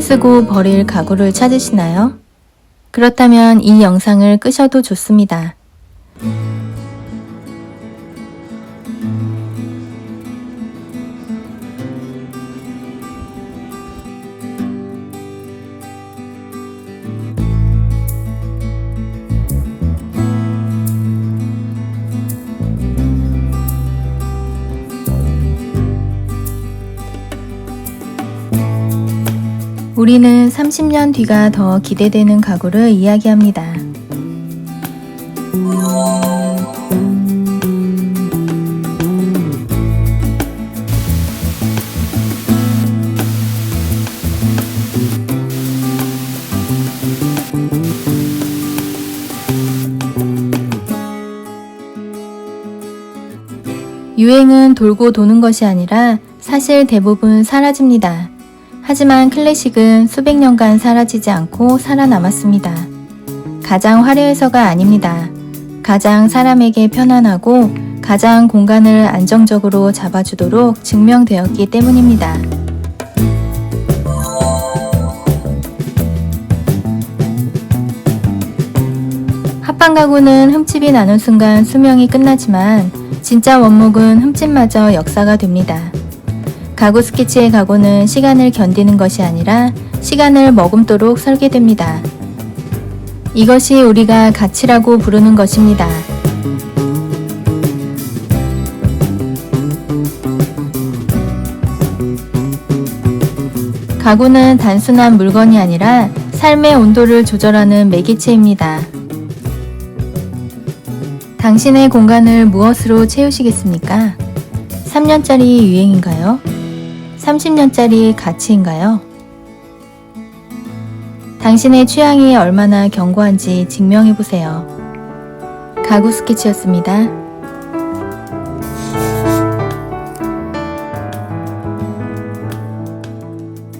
쓰고 버릴 가구를 찾으시나요? 그렇다면 이 영상을 끄셔도 좋습니다. 우리는 30년 뒤가 더 기대되는 가구를 이야기합니다. 유행은 돌고 도는 것이 아니라 사실 대부분 사라집니다. 하지만 클래식은 수백 년간 사라지지 않고 살아남았습니다. 가장 화려해서가 아닙니다. 가장 사람에게 편안하고 가장 공간을 안정적으로 잡아주도록 증명되었기 때문입니다. 합방 가구는 흠집이 나는 순간 수명이 끝나지만 진짜 원목은 흠집마저 역사가 됩니다. 가구 스케치의 가구는 시간을 견디는 것이 아니라 시간을 머금도록 설계됩니다. 이것이 우리가 가치라고 부르는 것입니다. 가구는 단순한 물건이 아니라 삶의 온도를 조절하는 매개체입니다. 당신의 공간을 무엇으로 채우시겠습니까? 3년짜리 유행인가요? 30년짜리 가치인가요? 당신의 취향이 얼마나 견고한지 증명해 보세요. 가구 스케치였습니다.